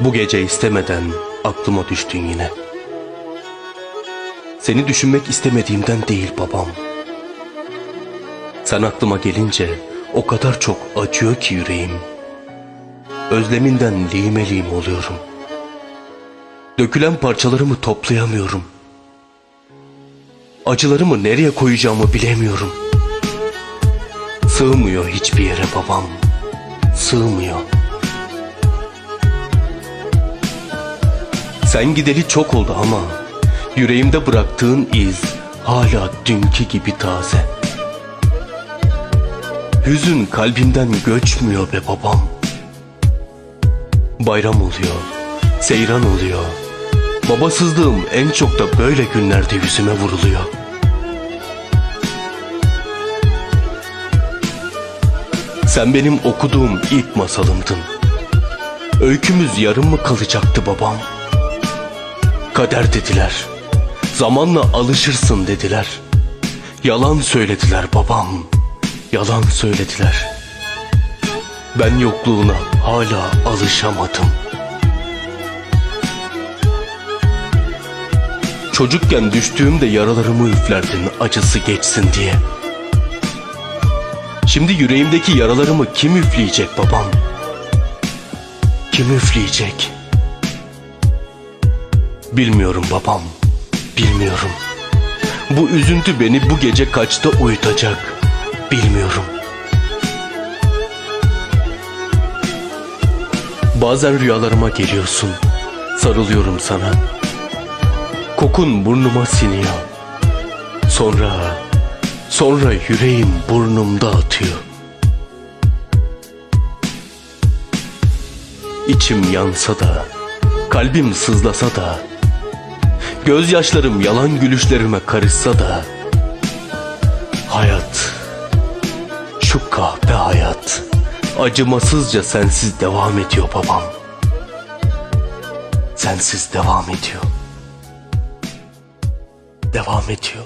Bu gece istemeden aklıma düştün yine. Seni düşünmek istemediğimden değil babam. Sen aklıma gelince o kadar çok acıyor ki yüreğim. Özleminden lime lim oluyorum. Dökülen parçalarımı toplayamıyorum. Acılarımı nereye koyacağımı bilemiyorum. Sığmıyor hiçbir yere babam. Sığmıyor. Sen gideli çok oldu ama yüreğimde bıraktığın iz hala dünkü gibi taze. Hüzün kalbimden göçmüyor be babam. Bayram oluyor, seyran oluyor. Babasızlığım en çok da böyle günlerde yüzüme vuruluyor. Sen benim okuduğum ilk masalımdın. Öykümüz yarım mı kalacaktı babam? Kader dediler. Zamanla alışırsın dediler. Yalan söylediler babam. Yalan söylediler. Ben yokluğuna hala alışamadım. Çocukken düştüğümde yaralarımı üflerdin acısı geçsin diye. Şimdi yüreğimdeki yaralarımı kim üfleyecek babam? Kim üfleyecek? Bilmiyorum babam, bilmiyorum. Bu üzüntü beni bu gece kaçta uyutacak, bilmiyorum. Bazen rüyalarıma geliyorsun, sarılıyorum sana. Kokun burnuma siniyor. Sonra, sonra yüreğim burnumda atıyor. İçim yansa da, kalbim sızlasa da, gözyaşlarım yalan gülüşlerime karışsa da, hayat, şu kahpe hayat, acımasızca sensiz devam ediyor babam. Sensiz devam ediyor. Devam ediyor.